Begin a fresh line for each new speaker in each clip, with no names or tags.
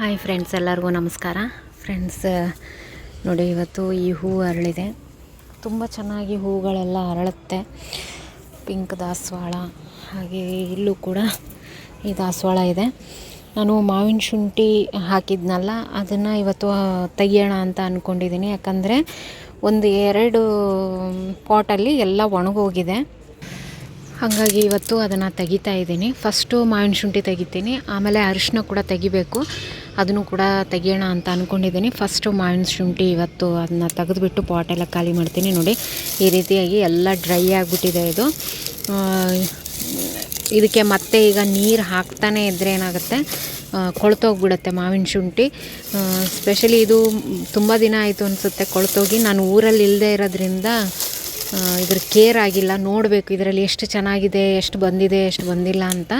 Hi friends, ಎಲ್ಲರಿಗೂ ನಮಸ್ಕಾರ. Friends, ನೋಡಿ ಇವತ್ತು ಈ ಹೂವು ಅರಳಿದೆ. ತುಂಬ ಚೆನ್ನಾಗಿ ಹೂಗಳೆಲ್ಲ ಅರಳುತ್ತೆ. ಪಿಂಕ್ ದಾಸವಾಳ, ಹಾಗೆ ಇಲ್ಲೂ ಕೂಡ ಈ ದಾಸವಾಳ ಇದೆ. ನಾನು ಮಾವಿನ ಶುಂಠಿ ಹಾಕಿದ್ನಲ್ಲ, ಅದನ್ನು ಇವತ್ತು ತೆಗಿಯೋಣ ಅಂತ ಅಂದ್ಕೊಂಡಿದ್ದೀನಿ ಯಾಕಂದರೆ ಒಂದು ಎರಡು ಪಾಟಲ್ಲಿ ಎಲ್ಲ ಒಣಗೋಗಿದೆ. ಹಾಗಾಗಿ ಇವತ್ತು ಅದನ್ನು ತೆಗಿತಾ ಇದ್ದೀನಿ ಫಸ್ಟು ಮಾವಿನ ಶುಂಠಿ ತೆಗಿತೀನಿ. ಆಮೇಲೆ ಅರಿಶಿನ ಕೂಡ ತೆಗಿಬೇಕು. ಅದನ್ನು ಕೂಡ ತೆಗಿಯೋಣ ಅಂತ ಅಂದ್ಕೊಂಡಿದ್ದೀನಿ ಫಸ್ಟು ಮಾವಿನ ಶುಂಠಿ ಇವತ್ತು ಅದನ್ನ ತೆಗೆದುಬಿಟ್ಟು ಪಾಟೆಲ್ಲ ಖಾಲಿ ಮಾಡ್ತೀನಿ ನೋಡಿ. ಈ ರೀತಿಯಾಗಿ ಎಲ್ಲ ಡ್ರೈ ಆಗಿಬಿಟ್ಟಿದೆ ಇದು. ಇದಕ್ಕೆ ಮತ್ತೆ ಈಗ ನೀರು ಹಾಕ್ತಾನೆ ಇದ್ದರೆ ಏನಾಗುತ್ತೆ? ಕೊಳ್ತೋಗ್ಬಿಡುತ್ತೆ ಮಾವಿನ ಶುಂಠಿ. ಸ್ಪೆಷಲಿ ಇದು ತುಂಬ ದಿನ ಆಯಿತು ಅನಿಸುತ್ತೆ ಕೊಳ್ತೋಗಿ. ನಾನು ಊರಲ್ಲಿ ಇಲ್ಲದೆ ಇರೋದ್ರಿಂದ ಇದ್ರ ಕೇರ್ ಆಗಿಲ್ಲ. ನೋಡಬೇಕು ಇದರಲ್ಲಿ ಎಷ್ಟು ಚೆನ್ನಾಗಿದೆ, ಎಷ್ಟು ಬಂದಿದೆ, ಎಷ್ಟು ಬಂದಿಲ್ಲ ಅಂತ.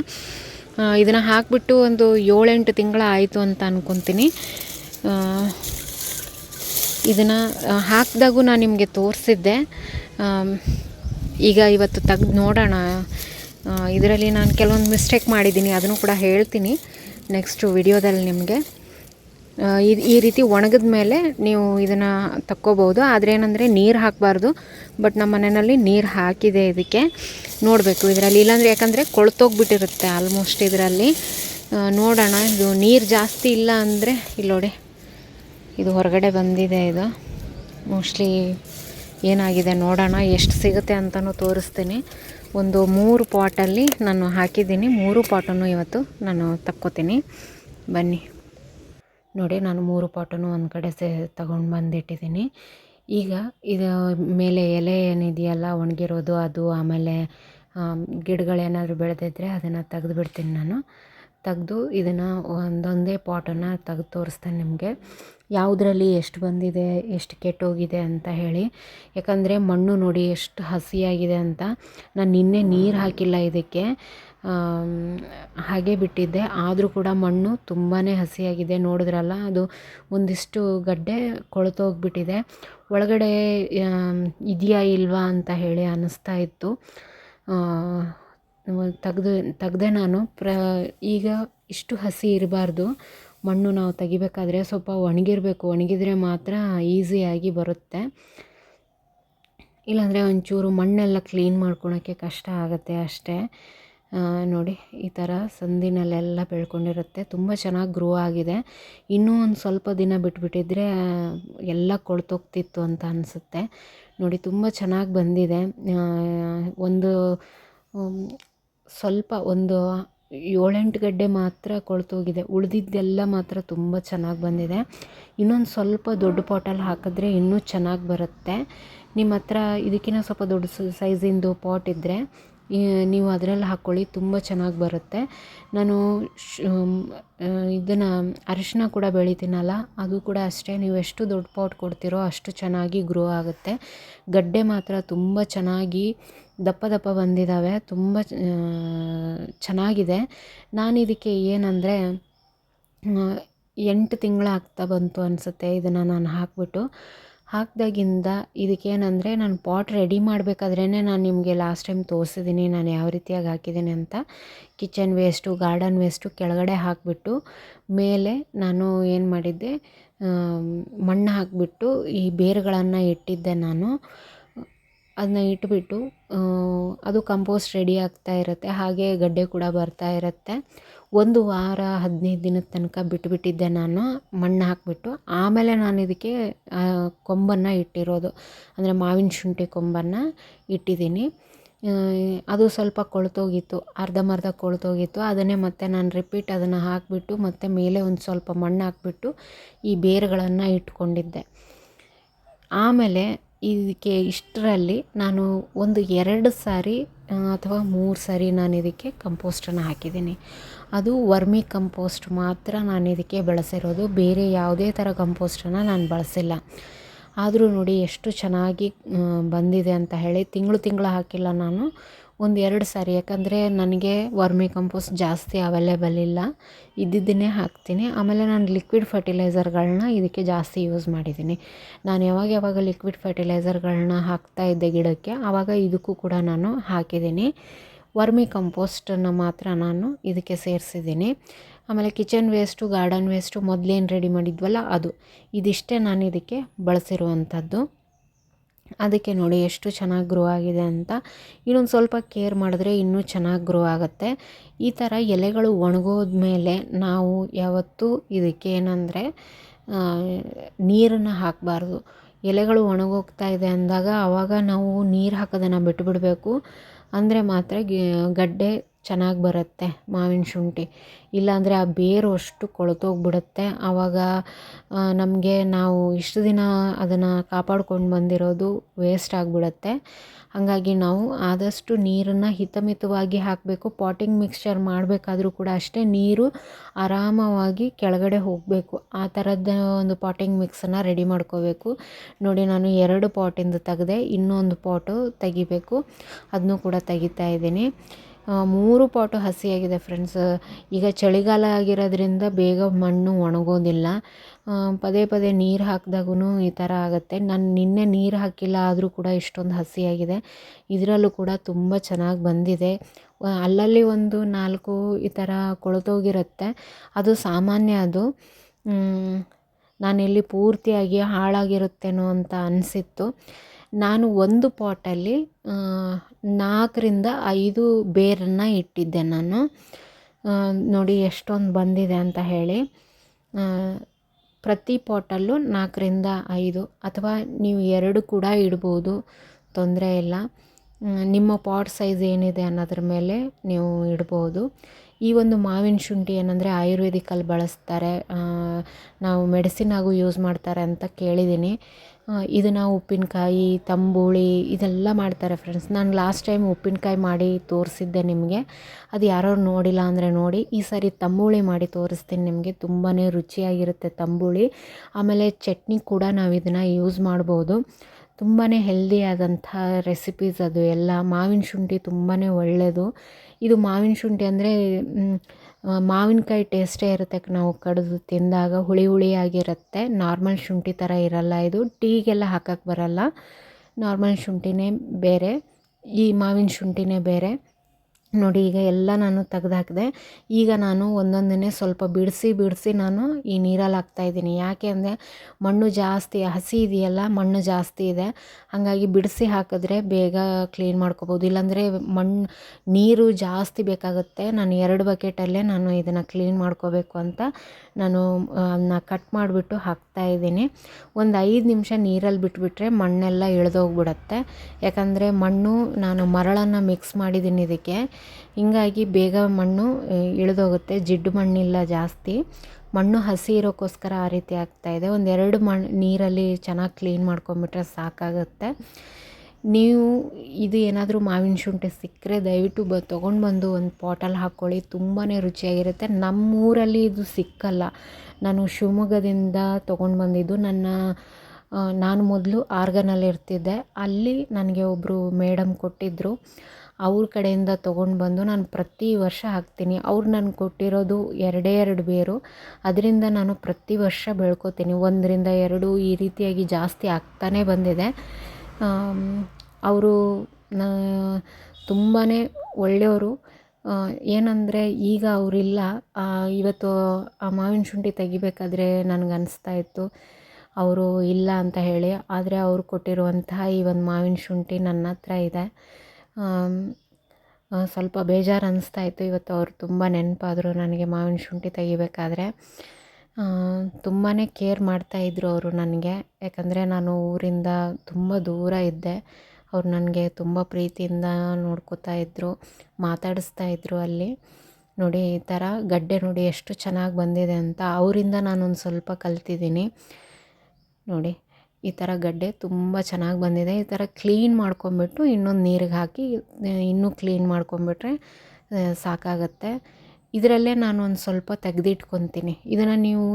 ಇದನ್ನು ಹಾಕಿಬಿಟ್ಟು ಒಂದು ಏಳೆಂಟು ತಿಂಗಳ ಆಯಿತು ಅಂತ ಅಂದ್ಕೊತೀನಿ ಇದನ್ನು ಹಾಕಿದಾಗೂ ನಾನು ನಿಮಗೆ ತೋರಿಸಿದ್ದೆ. ಈಗ ಇವತ್ತು ತೆಗ್ದು ನೋಡೋಣ. ಇದರಲ್ಲಿ ನಾನು ಕೆಲವೊಂದು ಮಿಸ್ಟೇಕ್ ಮಾಡಿದ್ದೀನಿ, ಅದನ್ನು ಕೂಡ ಹೇಳ್ತೀನಿ. ನೆಕ್ಸ್ಟು ವಿಡಿಯೋದಲ್ಲಿ ನಿಮಗೆ. ಈ ರೀತಿ ಒಣಗಿದ ಮೇಲೆ ನೀವು ಇದನ್ನು ತಕ್ಕೋಬೋದು ಆದರೆ ಏನಂದರೆ ನೀರು ಹಾಕಬಾರ್ದು. ಬಟ್ ನಮ್ಮ ಮನೆಯಲ್ಲಿ ನೀರು ಹಾಕಿದೆ ಇದಕ್ಕೆ. ನೋಡಬೇಕು ಇದರಲ್ಲಿ. ಇಲ್ಲಾಂದರೆ ಯಾಕಂದರೆ ಕೊಳ್ತೋಗ್ಬಿಟ್ಟಿರುತ್ತೆ ಆಲ್ಮೋಸ್ಟ್ ಇದರಲ್ಲಿ. ನೋಡೋಣ. ಇದು ನೀರು ಜಾಸ್ತಿ ಇಲ್ಲ ಅಂದರೆ ಇಲ್ಲಿ ಇದು ಹೊರಗಡೆ ಬಂದಿದೆ ಇದು. ಮೋಸ್ಟ್ಲಿ ಏನಾಗಿದೆ ನೋಡೋಣ. ಎಷ್ಟು ಸಿಗುತ್ತೆ ಅಂತಲೂ ತೋರಿಸ್ತೀನಿ. ಒಂದು ಮೂರು ಪಾಟಲ್ಲಿ ನಾನು ಹಾಕಿದ್ದೀನಿ. ಮೂರು ಪಾಟನ್ನು ಇವತ್ತು ನಾನು ತಕ್ಕೋತೀನಿ. ಬನ್ನಿ. ನೋಡಿ ನಾನು ಮೂರು ಪಾಟನ್ನು ಒಂದು ಕಡೆ ಸೇ ತಗೊಂಡು ಬಂದಿಟ್ಟಿದ್ದೀನಿ. ಈಗ ಇದು ಮೇಲೆ ಎಲೆ ಏನಿದೆಯಲ್ಲ ಒಣಗಿರೋದು ಅದು ಆಮೇಲೆ ಗಿಡಗಳೇನಾದರೂ ಬೆಳೆದಿದ್ರೆ ಅದನ್ನು ತೆಗೆದು ಬಿಡ್ತೀನಿ ನಾನು. ತೆಗೆದು ಇದನ್ನು ಒಂದೊಂದೇ ಪಾಟನ್ನು ತೆಗೆದು ತೋರಿಸ್ತೇನೆ ನಿಮಗೆ. ಯಾವುದರಲ್ಲಿ ಎಷ್ಟು ಬಂದಿದೆ, ಎಷ್ಟು ಕೆಟ್ಟೋಗಿದೆ ಅಂತ ಹೇಳಿ. ಯಾಕಂದರೆ ಮಣ್ಣು ನೋಡಿ ಎಷ್ಟು ಹಸಿಯಾಗಿದೆ ಅಂತ ನಾನು ನಿನ್ನೆ ನೀರು ಹಾಕಿಲ್ಲ ಇದಕ್ಕೆ. ಹಾಗೆ ಬಿಟ್ಟಿದ್ದೆ. ಆದರೂ ಕೂಡ ಮಣ್ಣು ತುಂಬಾ ಹಸಿಯಾಗಿದೆ. ನೋಡಿದ್ರಲ್ಲ, ಅದು ಒಂದಿಷ್ಟು ಗಡ್ಡೆ ಕೊಳೆತೋಗ್ಬಿಟ್ಟಿದೆ ಒಳಗಡೆ ಇದೆಯಾ ಇಲ್ವಾ ಅಂತ ಹೇಳಿ ಅನ್ನಿಸ್ತಾ ಇತ್ತು. ತೆಗ್ದು, ತೆಗ್ದೆ ನಾನು. ಪ್ರ, ಈಗ ಇಷ್ಟು ಹಸಿ ಇರಬಾರ್ದು. ಮಣ್ಣು ನಾವು ತೆಗಿಬೇಕಾದ್ರೆ ಸ್ವಲ್ಪ ಒಣಗಿರಬೇಕು. ಒಣಗಿದ್ರೆ ಮಾತ್ರ ಈಸಿಯಾಗಿ ಬರುತ್ತೆ. ಇಲ್ಲಾಂದರೆ ಒಂಚೂರು ಮಣ್ಣೆಲ್ಲ ಕ್ಲೀನ್ ಮಾಡ್ಕೊಳೋಕ್ಕೆ ಕಷ್ಟ ಆಗುತ್ತೆ ಅಷ್ಟೇ. ನೋಡಿ, ಈ ಥರ ಸಂದಿನಲ್ಲೆಲ್ಲ ಬೆಳ್ಕೊಂಡಿರುತ್ತೆ. ತುಂಬ ಚೆನ್ನಾಗಿ ಗ್ರೋ ಆಗಿದೆ. ಇನ್ನೂ ಒಂದು ಸ್ವಲ್ಪ ದಿನ ಬಿಟ್ಬಿಟ್ಟಿದ್ರೆ ಎಲ್ಲ ಕೊಳ್ತೋಗ್ತಿತ್ತು ಅಂತ ಅನಿಸುತ್ತೆ. ನೋಡಿ, ತುಂಬ ಚೆನ್ನಾಗಿ ಬಂದಿದೆ. ಒಂದು ಸ್ವಲ್ಪ ಒಂದು ಏಳೆಂಟು ಗಡ್ಡೆ ಮಾತ್ರ ಕೊಳ್ತೋಗಿದೆ. ಉಳಿದಿದ್ದೆಲ್ಲ ಮಾತ್ರ ತುಂಬ ಚೆನ್ನಾಗಿ ಬಂದಿದೆ. ಇನ್ನೊಂದು ಸ್ವಲ್ಪ ದೊಡ್ಡ ಪಾಟಲ್ಲಿ ಹಾಕಿದ್ರೆ ಇನ್ನೂ ಚೆನ್ನಾಗಿ ಬರುತ್ತೆ. ನಿಮ್ಮ ಹತ್ರ ಇದಕ್ಕಿಂತ ಸ್ವಲ್ಪ ದೊಡ್ಡ ಸೈಜಿಂದು ಪಾಟ್ ಇದ್ದರೆ ನೀವು ಅದರಲ್ಲಿ ಹಾಕ್ಕೊಳ್ಳಿ ತುಂಬ ಚೆನ್ನಾಗಿ ಬರುತ್ತೆ. ನಾನು ಇದನ್ನು ಅರಿಶಿನ ಕೂಡ ಬೆಳಿತೀನಲ್ಲ, ಅದು ಕೂಡ ಅಷ್ಟೇ. ನೀವು ಎಷ್ಟು ದೊಡ್ಡ ಪಾಟ್ ಕೊಡ್ತೀರೋ ಅಷ್ಟು ಚೆನ್ನಾಗಿ ಗ್ರೋ ಆಗುತ್ತೆ. ಗಡ್ಡೆ ಮಾತ್ರ ತುಂಬ ಚೆನ್ನಾಗಿ ದಪ್ಪ ದಪ್ಪ ಬಂದಿದ್ದಾವೆ ತುಂಬ ಚೆನ್ನಾಗಿದೆ. ನಾನು ಇದಕ್ಕೆ ಏನಂದರೆ ಎಂಟು ತಿಂಗಳಾಗ್ತಾ ಬಂತು ಅನಿಸುತ್ತೆ ಇದನ್ನು ನಾನು ಹಾಕಿಬಿಟ್ಟು. ಹಾಕಿದಾಗಿಂದ ಇದಕ್ಕೇನಂದರೆ ನಾನು ಪಾಟ್ ರೆಡಿ ಮಾಡಬೇಕಾದ್ರೇ ನಾನು ನಿಮಗೆ ಲಾಸ್ಟ್ ಟೈಮ್ ತೋರಿಸಿದ್ದೀನಿ ನಾನು ಯಾವ ರೀತಿಯಾಗಿ ಹಾಕಿದ್ದೀನಿ ಅಂತ. ಕಿಚನ್ ವೇಸ್ಟು ಗಾರ್ಡನ್ ವೇಸ್ಟು ಕೆಳಗಡೆ ಹಾಕಿಬಿಟ್ಟು, ಮೇಲೆ ನಾನು ಏನು ಮಾಡಿದ್ದೆ ಮಣ್ಣು ಹಾಕಿಬಿಟ್ಟು ಈ ಬೇರುಗಳನ್ನು ಇಟ್ಟಿದ್ದೆ ನಾನು. ಅದನ್ನ ಇಟ್ಬಿಟ್ಟು ಅದು ಕಂಪೋಸ್ಟ್ ರೆಡಿ ಆಗ್ತಾ ಇರುತ್ತೆ, ಹಾಗೆ ಗಡ್ಡೆ ಕೂಡ ಬರ್ತಾ ಇರುತ್ತೆ. ಒಂದು ವಾರ, ಹದಿನೈದು ದಿನದ ತನಕ ಬಿಟ್ಟುಬಿಟ್ಟಿದ್ದೆ ನಾನು, ಮಣ್ಣು ಹಾಕಿಬಿಟ್ಟು. ಆಮೇಲೆ ನಾನು ಇದಕ್ಕೆ ಕೊಂಬನ್ನು ಇಟ್ಟಿರೋದು. ಅಂದರೆ ಮಾವಿನ ಶುಂಠಿ ಕೊಂಬನ್ನು ಇಟ್ಟಿದ್ದೀನಿ. ಅದು ಸ್ವಲ್ಪ ಕೊಳ್ತೋಗಿತ್ತು ಅರ್ಧಂಬರ್ಧ ಕೊಳ್ತೋಗಿತ್ತು. ಅದನ್ನೇ ಮತ್ತೆ ನಾನು ರಿಪೀಟ್ ಅದನ್ನು ಹಾಕಿಬಿಟ್ಟು, ಮತ್ತೆ ಮೇಲೆ ಒಂದು ಸ್ವಲ್ಪ ಮಣ್ಣು ಹಾಕಿಬಿಟ್ಟು ಈ ಬೇರುಗಳನ್ನು ಇಟ್ಕೊಂಡಿದ್ದೆ. ಆಮೇಲೆ ಇದಕ್ಕೆ ಇಷ್ಟರಲ್ಲಿ ನಾನು ಒಂದು ಎರಡು ಸಾರಿ ಅಥವಾ ಮೂರು ಸಾರಿ ನಾನು ಇದಕ್ಕೆ ಕಂಪೋಸ್ಟನ್ನು ಹಾಕಿದ್ದೀನಿ. ಅದು ವರ್ಮಿ ಕಂಪೋಸ್ಟ್ ಮಾತ್ರ ನಾನು ಇದಕ್ಕೆ ಬಳಸಿರೋದು. ಬೇರೆ ಯಾವುದೇ ಥರ ಕಂಪೋಸ್ಟನ್ನು ನಾನು ಬಳಸಿಲ್ಲ. ಆದರೂ ನೋಡಿ ಎಷ್ಟು ಚೆನ್ನಾಗಿ ಬಂದಿದೆ ಅಂತ ಹೇಳಿ ತಿಂಗಳು ತಿಂಗಳು ಹಾಕಿಲ್ಲ ನಾನು. ಒಂದು ಎರಡು ಸಾರಿ, ಯಾಕಂದರೆ ನನಗೆ ವರ್ಮಿ ಕಂಪೋಸ್ಟ್ ಜಾಸ್ತಿ ಅವೈಲೇಬಲ್ ಇಲ್ಲ. ಇದ್ದಿದ್ದನ್ನೇ ಹಾಕ್ತೀನಿ. ಆಮೇಲೆ ನಾನು ಲಿಕ್ವಿಡ್ ಫರ್ಟಿಲೈಸರ್ಗಳನ್ನ ಇದಕ್ಕೆ ಜಾಸ್ತಿ ಯೂಸ್ ಮಾಡಿದ್ದೀನಿ. ನಾನು ಯಾವಾಗ ಯಾವಾಗ ಲಿಕ್ವಿಡ್ ಫರ್ಟಿಲೈಸರ್ಗಳನ್ನ ಹಾಕ್ತಾ ಇದ್ದೆ ಗಿಡಕ್ಕೆ, ಆವಾಗ ಇದಕ್ಕೂ ಕೂಡ ನಾನು ಹಾಕಿದ್ದೀನಿ. ವರ್ಮಿ ಕಂಪೋಸ್ಟನ್ನು ಮಾತ್ರ ನಾನು ಇದಕ್ಕೆ ಸೇರಿಸಿದ್ದೀನಿ. ಆಮೇಲೆ ಕಿಚನ್ ವೇಸ್ಟು ಗಾರ್ಡನ್ ವೇಸ್ಟು ಮೊದಲೇನು ರೆಡಿ ಮಾಡಿದ್ವಲ್ಲ ಅದು, ಇದಿಷ್ಟೇ ನಾನು ಇದಕ್ಕೆ ಬಳಸಿರುವಂಥದ್ದು. ಅದಕ್ಕೆ ನೋಡಿ ಎಷ್ಟು ಚೆನ್ನಾಗಿ ಗ್ರೋ ಆಗಿದೆ ಅಂತ. ಇನ್ನೊಂದು ಸ್ವಲ್ಪ ಕೇರ್ ಮಾಡಿದ್ರೆ ಇನ್ನೂ ಚೆನ್ನಾಗಿ ಗ್ರೋ ಆಗುತ್ತೆ. ಈ ಥರ ಎಲೆಗಳು ಒಣಗೋದ್ಮೇಲೆ ನಾವು ಯಾವತ್ತೂ ಇದಕ್ಕೆ ಏನಂದರೆ ನೀರನ್ನು ಹಾಕಬಾರ್ದು. ಎಲೆಗಳು ಒಣಗೋಗ್ತಾ ಇದೆ ಅಂದಾಗ ಆವಾಗ ನಾವು ನೀರು ಹಾಕೋದನ್ನು ಬಿಟ್ಟುಬಿಡಬೇಕು ಅಂದರೆ ಮಾತ್ರ ಗಡ್ಡೆ ಚೆನ್ನಾಗಿ ಬರುತ್ತೆ ಮಾವಿನ ಶುಂಠಿ. ಇಲ್ಲಾಂದರೆ ಆ ಬೇರು ಅಷ್ಟು ಕೊಳತೋಗ್ಬಿಡುತ್ತೆ. ಆವಾಗ ನಮಗೆ ನಾವು ಇಷ್ಟು ದಿನ ಅದನ್ನು ಕಾಪಾಡ್ಕೊಂಡು ಬಂದಿರೋದು ವೇಸ್ಟ್ ಆಗಿಬಿಡುತ್ತೆ. ಹಾಗಾಗಿ ನಾವು ಆದಷ್ಟು ನೀರನ್ನು ಹಿತಮಿತವಾಗಿ ಹಾಕಬೇಕು. ಪಾಟಿಂಗ್ ಮಿಕ್ಸ್ಚರ್ ಮಾಡಬೇಕಾದ್ರೂ ಕೂಡ ಅಷ್ಟೇ ನೀರು ಆರಾಮವಾಗಿ ಕೆಳಗಡೆ ಹೋಗಬೇಕು. ಆ ಥರದ ಒಂದು ಪಾಟಿಂಗ್ ಮಿಕ್ಸನ್ನು ರೆಡಿ ಮಾಡ್ಕೋಬೇಕು. ನೋಡಿ, ನಾನು ಎರಡು ಪಾಟಿಂದ ತೆಗೆದೆ, ಇನ್ನೊಂದು ಪಾಟು ತೆಗಿಬೇಕು. ಅದನ್ನು ಕೂಡ ತೆಗಿತಾ ಇದ್ದೀನಿ. ಮೂರು ಪಾಟು ಹಸಿಯಾಗಿದೆ ಫ್ರೆಂಡ್ಸ್ ಈಗ ಚಳಿಗಾಲ ಆಗಿರೋದ್ರಿಂದ ಬೇಗ ಮಣ್ಣು ಒಣಗೋದಿಲ್ಲ. ಪದೇ ಪದೇ ನೀರು ಹಾಕಿದಾಗೂ ಈ ಥರ ಆಗುತ್ತೆ. ನಾನು ನಿನ್ನೆ ನೀರು ಹಾಕಿಲ್ಲ, ಆದರೂ ಕೂಡ ಇಷ್ಟೊಂದು ಹಸಿಯಾಗಿದೆ. ಇದರಲ್ಲೂ ಕೂಡ ತುಂಬ ಚೆನ್ನಾಗಿ ಬಂದಿದೆ. ಅಲ್ಲಲ್ಲಿ ಒಂದು ನಾಲ್ಕು ಈ ಥರ ಕೊಳೆತೋಗಿರುತ್ತೆ. ಅದು ಸಾಮಾನ್ಯ ಅದು. ನಾನಿಲ್ಲಿ ಪೂರ್ತಿಯಾಗಿ ಹಾಳಾಗಿರುತ್ತೇನೋ ಅಂತ ಅನಿಸಿತ್ತು. ನಾನು ಒಂದು ಪಾಟಲ್ಲಿ ನಾಲ್ಕರಿಂದ ಐದು ಬೇರನ್ನು ಇಟ್ಟಿದ್ದೆ ನಾನು. ನೋಡಿ ಎಷ್ಟೊಂದು ಬಂದಿದೆ ಅಂತ ಹೇಳಿ. ಪ್ರತಿ ಪಾಟಲ್ಲೂ ನಾಲ್ಕರಿಂದ ಐದು ಅಥವಾ ನೀವು ಎರಡು ಕೂಡ ಇಡ್ಬೋದು, ತೊಂದರೆ ಇಲ್ಲ. ನಿಮ್ಮ ಪಾಟ್ ಸೈಜ್ ಏನಿದೆ ಅನ್ನೋದ್ರ ಮೇಲೆ ನೀವು ಇಡ್ಬೋದು. ಈ ಒಂದು ಮಾವಿನ ಶುಂಠಿ ಏನಂದರೆ ಆಯುರ್ವೇದಿಕಲ್ಲಿ ಬಳಸ್ತಾರೆ. ನಾವು ಮೆಡಿಸಿನಾಗೂ ಯೂಸ್ ಮಾಡ್ತಾರೆ ಅಂತ ಕೇಳಿದ್ದೀನಿ. ಇದನ್ನು ಉಪ್ಪಿನಕಾಯಿ, ತಂಬುಳಿ ಇದೆಲ್ಲ ಮಾಡ್ತಾರೆ ಫ್ರೆಂಡ್ಸ್ ನಾನು ಲಾಸ್ಟ್ ಟೈಮ್ ಉಪ್ಪಿನಕಾಯಿ ಮಾಡಿ ತೋರಿಸಿದ್ದೆ ನಿಮಗೆ. ಅದು ಯಾರೋ ನೋಡಿಲ್ಲ ಅಂದರೆ ನೋಡಿ. ಈ ಸಾರಿ ತಂಬುಳಿ ಮಾಡಿ ತೋರಿಸ್ತೀನಿ ನಿಮಗೆ. ತುಂಬಾ ರುಚಿಯಾಗಿರುತ್ತೆ ತಂಬುಳಿ. ಆಮೇಲೆ ಚಟ್ನಿ ಕೂಡ ನಾವು ಇದನ್ನು ಯೂಸ್ ಮಾಡ್ಬೋದು. ತುಂಬಾ ಹೆಲ್ದಿಯಾದಂಥ ರೆಸಿಪೀಸ್ ಅದು. ಎಲ್ಲ ಮಾವಿನ ಶುಂಠಿ ತುಂಬಾ ಒಳ್ಳೆಯದು ಇದು ಮಾವಿನ ಶುಂಠಿ ಅಂದರೆ ಮಾವಿನಕಾಯಿ ಟೇಸ್ಟೇ ಇರುತ್ತೆ ನಾವು ಕಡಿದು ತಿಂದಾಗ ಹುಳಿ ಹುಳಿಯಾಗಿರುತ್ತೆ. ನಾರ್ಮಲ್ ಶುಂಠಿ ಥರ ಇರಲ್ಲ ಇದು. ಟೀಗೆಲ್ಲ ಹಾಕಕ್ಕೆ ಬರಲ್ಲ. ನಾರ್ಮಲ್ ಶುಂಠಿನೇ ಬೇರೆ. ಈ ಮಾವಿನ ಶುಂಠಿನೇ ಬೇರೆ. ನೋಡಿ ಈಗ ಎಲ್ಲ ನಾನು ತೆಗ್ದು ಈಗ ನಾನು ಒಂದೊಂದನ್ನೇ ಸ್ವಲ್ಪ ಬಿಡಿಸಿ ಬಿಡಿಸಿ ನಾನು ಈ ನೀರಲ್ಲಿ ಹಾಕ್ತಾಯಿದ್ದೀನಿ ಯಾಕೆ ಅಂದರೆ ಮಣ್ಣು ಜಾಸ್ತಿ, ಹಸಿ ಇದೆಯಲ್ಲ, ಮಣ್ಣು ಜಾಸ್ತಿ ಇದೆ. ಹಾಗಾಗಿ ಬಿಡಿಸಿ ಹಾಕಿದ್ರೆ ಬೇಗ ಕ್ಲೀನ್ ಮಾಡ್ಕೋಬೋದು. ಇಲ್ಲಾಂದರೆ ಮಣ್ಣು ನೀರು ಜಾಸ್ತಿ ಬೇಕಾಗುತ್ತೆ. ನಾನು ಎರಡು ಬಕೆಟಲ್ಲೇ ನಾನು ಇದನ್ನು ಕ್ಲೀನ್ ಮಾಡ್ಕೋಬೇಕು ಅಂತ ನಾನು ಅದನ್ನ ಕಟ್ ಮಾಡಿಬಿಟ್ಟು ಹಾಕ್ತಾಯಿದ್ದೀನಿ ಒಂದು ಐದು ನಿಮಿಷ ನೀರಲ್ಲಿ ಬಿಟ್ಬಿಟ್ರೆ ಮಣ್ಣೆಲ್ಲ ಇಳಿದೋಗ್ಬಿಡತ್ತೆ. ಯಾಕಂದರೆ ಮಣ್ಣು, ನಾನು ಮರಳನ್ನು ಮಿಕ್ಸ್ ಮಾಡಿದ್ದೀನಿ ಇದಕ್ಕೆ. ಹಿಂಗಾಗಿ ಬೇಗ ಮಣ್ಣು ಇಳಿದೋಗುತ್ತೆ. ಜಿಡ್ಡು ಮಣ್ಣಿಲ್ಲ ಜಾಸ್ತಿ. ಮಣ್ಣು ಹಸಿ ಇರೋಕ್ಕೋಸ್ಕರ ಆ ರೀತಿ ಆಗ್ತಾಯಿದೆ ಒಂದೆರಡು ಮಣ್, ನೀರಲ್ಲಿ ಚೆನ್ನಾಗಿ ಕ್ಲೀನ್ ಮಾಡ್ಕೊಂಬಿಟ್ರೆ ಸಾಕಾಗುತ್ತೆ. ನೀವು ಇದು ಏನಾದರೂ ಮಾವಿನ ಶುಂಠಿ ಸಿಕ್ಕರೆ ದಯವಿಟ್ಟು ಬ, ತೊಗೊಂಡು ಬಂದು ಒಂದು ಪಾಟಲ್ಲಿ ಹಾಕ್ಕೊಳ್ಳಿ ತುಂಬಾ ರುಚಿಯಾಗಿರುತ್ತೆ. ನಮ್ಮೂರಲ್ಲಿ ಇದು ಸಿಕ್ಕಲ್ಲ. ನಾನು ಶಿವಮೊಗ್ಗದಿಂದ ತೊಗೊಂಡು ಬಂದಿದ್ದು. ನನ್ನ ನಾನು ಮೊದಲು ಆರ್ಗನಲ್ಲಿ ಇರ್ತಿದ್ದೆ. ಅಲ್ಲಿ ನನಗೆ ಒಬ್ಬರು ಮೇಡಮ್ ಕೊಟ್ಟಿದ್ದರು ಅವ್ರ ಕಡೆಯಿಂದ ತೊಗೊಂಡು ಬಂದು ನಾನು ಪ್ರತಿ ವರ್ಷ ಹಾಕ್ತೀನಿ. ಅವ್ರು ನನಗೆ ಕೊಟ್ಟಿರೋದು ಎರಡೇ ಎರಡು ಬೇರು. ಅದರಿಂದ ನಾನು ಪ್ರತಿ ವರ್ಷ ಬೆಳ್ಕೋತೀನಿ. ಒಂದರಿಂದ ಎರಡು ಈ ರೀತಿಯಾಗಿ ಜಾಸ್ತಿ ಆಗ್ತಾನೇ ಬಂದಿದೆ. ಅವರು ತುಂಬಾ ಒಳ್ಳೆಯವರು. ಏನಂದರೆ ಈಗ ಅವರಿಲ್ಲ. ಇವತ್ತು ಆ ಮಾವಿನ ಶುಂಠಿ ತೆಗಿಬೇಕಾದ್ರೆ ನನಗೆ ಅನಿಸ್ತಾ ಇತ್ತು. ಅವರು ಇಲ್ಲ ಅಂತ ಹೇಳಿ, ಆದರೆ ಅವರು ಕೊಟ್ಟಿರುವಂತಹ ಈ ಒಂದು ಮಾವಿನ ಶುಂಠಿ ನನ್ನ ಹತ್ರ ಇದೆ. ಸ್ವಲ್ಪ ಬೇಜಾರು ಅನ್ನಿಸ್ತಾ ಇತ್ತು ಇವತ್ತು ಅವರು ತುಂಬ ನೆನಪಾದರು ನನಗೆ ಮಾವಿನ ಶುಂಠಿ ತೆಗಿಬೇಕಾದ್ರೆ. ತುಂಬಾ ಕೇರ್ ಮಾಡ್ತಾಯಿದ್ರು ಅವರು ನನಗೆ. ಯಾಕಂದರೆ ನಾನು ಊರಿಂದ ತುಂಬ ದೂರ ಇದ್ದೆ. ಅವ್ರು ನನಗೆ ತುಂಬ ಪ್ರೀತಿಯಿಂದ ನೋಡ್ಕೋತಾ ಇದ್ದರು ಮಾತಾಡಿಸ್ತಾ ಇದ್ದರು ಅಲ್ಲಿ. ನೋಡಿ, ಈ ಥರ ಗಡ್ಡೆ ನೋಡಿ ಎಷ್ಟು ಚೆನ್ನಾಗಿ ಬಂದಿದೆ ಅಂತ ಅವರಿಂದ ನಾನೊಂದು ಸ್ವಲ್ಪ ಕಲ್ತಿದ್ದೀನಿ. ನೋಡಿ, ಈ ಥರ ಗಡ್ಡೆ ತುಂಬ ಚೆನ್ನಾಗಿ ಬಂದಿದೆ. ಈ ಥರ ಕ್ಲೀನ್ ಮಾಡ್ಕೊಂಬಿಟ್ಟು ಇನ್ನೊಂದು ನೀರಿಗೆ ಹಾಕಿ ಇನ್ನೂ ಕ್ಲೀನ್ ಮಾಡ್ಕೊಂಬಿಟ್ರೆ ಸಾಕಾಗತ್ತೆ. ಇದರಲ್ಲೇ ನಾನು ಒಂದು ಸ್ವಲ್ಪ ತೆಗೆದಿಟ್ಕೊತೀನಿ. ಇದನ್ನು ನೀವು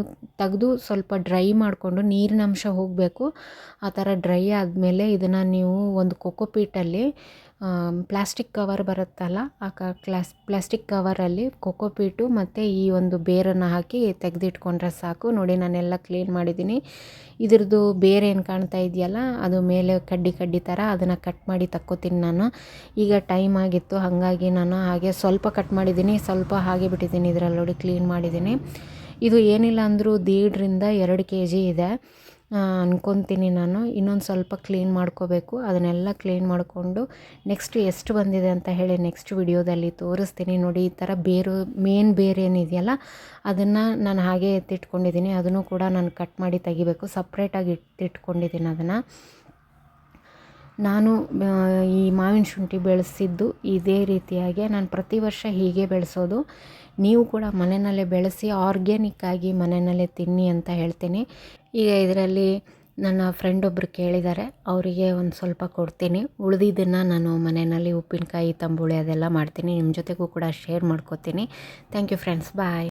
ತೆಗೆದು ಸ್ವಲ್ಪ ಡ್ರೈ ಮಾಡಿಕೊಂಡು ನೀರಿನಂಶ ಹೋಗಬೇಕು. ಆ ಥರ ಡ್ರೈ ಆದಮೇಲೆ ಇದನ್ನು ನೀವು ಒಂದು ಕೊಕೊಪೀಟಲ್ಲಿ ಪ್ಲಾಸ್ಟಿಕ್ ಕವರ್ ಬರುತ್ತಲ್ಲ, ಆ ಕ, ಕ್ಲಾಸ್, ಪ್ಲಾಸ್ಟಿಕ್ ಕವರಲ್ಲಿ ಕೊಕೊಪೀಟು ಮತ್ತು ಈ ಒಂದು ಬೇರನ್ನು ಹಾಕಿ ತೆಗೆದಿಟ್ಕೊಂಡ್ರೆ ಸಾಕು. ನೋಡಿ, ನಾನೆಲ್ಲ ಕ್ಲೀನ್ ಮಾಡಿದ್ದೀನಿ. ಇದ್ರದ್ದು ಬೇರೆ ಏನು ಕಾಣ್ತಾ ಇದೆಯಲ್ಲ, ಅದು ಮೇಲೆ ಕಡ್ಡಿ ಕಡ್ಡಿ ಥರ ಅದನ್ನು ಕಟ್ ಮಾಡಿ ತಕ್ಕೋತೀನಿ ನಾನು. ಈಗ ಟೈಮ್ ಆಗಿತ್ತು, ಹಾಗಾಗಿ ನಾನು ಹಾಗೆ ಸ್ವಲ್ಪ ಕಟ್ ಮಾಡಿದ್ದೀನಿ, ಸ್ವಲ್ಪ ಹಾಗೆ ಬಿಟ್ಟಿದ್ದೀನಿ ಇದರಲ್ಲಿ ನೋಡಿ, ಕ್ಲೀನ್ ಮಾಡಿದ್ದೀನಿ. ಇದು ಏನಿಲ್ಲ ಅಂದರೂ ದೀಡ್ರಿಂದ ಎರಡು ಕೆ ಜಿ ಇದೆ. ಅನ್ಕೊತೀನಿ ನಾನು. ಇನ್ನೊಂದು ಸ್ವಲ್ಪ ಕ್ಲೀನ್ ಮಾಡ್ಕೋಬೇಕು. ಅದನ್ನೆಲ್ಲ ಕ್ಲೀನ್ ಮಾಡಿಕೊಂಡು ನೆಕ್ಸ್ಟ್ ಎಷ್ಟು ಬಂದಿದೆ ಅಂತ ಹೇಳಿ ನೆಕ್ಸ್ಟ್ ವಿಡಿಯೋದಲ್ಲಿ ತೋರಿಸ್ತೀನಿ ನೋಡಿ. ಈ ಥರ ಬೇರು ಮೇನ್ ಬೇರೇನಿದೆಯಲ್ಲ ಅದನ್ನು ನಾನು ಹಾಗೆ ಎತ್ತಿಟ್ಕೊಂಡಿದ್ದೀನಿ. ಅದನ್ನು ಕೂಡ ನಾನು ಕಟ್ ಮಾಡಿ ತೆಗಿಬೇಕು. ಸಪ್ರೇಟಾಗಿ ಇಟ್ಟಿಟ್ಕೊಂಡಿದ್ದೀನಿ ಅದನ್ನು. ನಾನು ಈ ಮಾವಿನ ಶುಂಠಿ ಬೆಳೆಸಿದ್ದು ಇದೇ ರೀತಿಯಾಗಿ ನಾನು ಪ್ರತಿ ವರ್ಷ ಹೀಗೆ ಬೆಳೆಸೋದು. ನೀವು ಕೂಡ ಮನೆಯಲ್ಲೇ ಬೆಳೆಸಿ ಆರ್ಗ್ಯಾನಿಕ್ಕಾಗಿ ಮನೆಯಲ್ಲೇ ತಿನ್ನಿ ಅಂತ ಹೇಳ್ತೀನಿ. ಈಗ ಇದರಲ್ಲಿ ನನ್ನ ಫ್ರೆಂಡ್ ಒಬ್ಬರು ಕೇಳಿದ್ದಾರೆ ಅವರಿಗೆ ಒಂದು ಸ್ವಲ್ಪ ಕೊಡ್ತೀನಿ. ಉಳಿದಿದ್ದನ್ನು ನಾನು ಮನೆಯಲ್ಲಿ ಉಪ್ಪಿನಕಾಯಿ, ತಂಬುಳಿ ಅದೆಲ್ಲ ಮಾಡ್ತೀನಿ. ನಿಮ್ಮ ಜೊತೆಗೂ ಕೂಡ ಶೇರ್ ಮಾಡ್ಕೋತೀನಿ. Thank you friends bye